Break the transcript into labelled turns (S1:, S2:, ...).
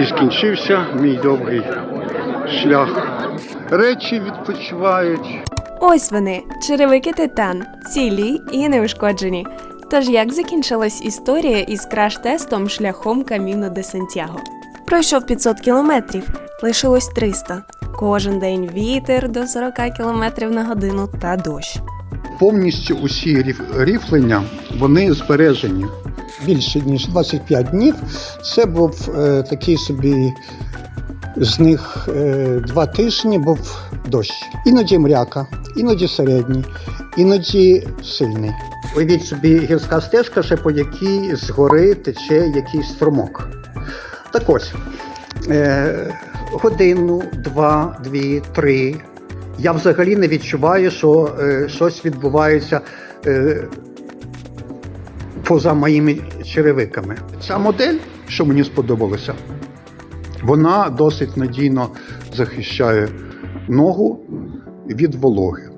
S1: І скінчився мій довгий шлях. Речі відпочивають.
S2: Ось вони, черевики Титан, цілі і неушкоджені. Тож як закінчилась історія із краш-тестом шляхом Каміно де Сантьяго? Пройшов 500 кілометрів, лишилось 300. Кожен день вітер до 40 кілометрів на годину та дощ.
S1: Повністю усі ріф- ріфлення вони збережені.
S3: Більше ніж 25 днів. Це був е, такий собі з них е, два тижні був дощ. Іноді мряка, іноді середній, іноді сильний. Уявіть собі гірська стежка, ще по якій згори тече якийсь струмок. Так ось, е, годину, два, дві, три. Я взагалі не відчуваю, що е, щось відбувається. Е, поза моїми черевиками.
S1: Ця модель, що мені сподобалося, вона досить надійно захищає ногу від вологи.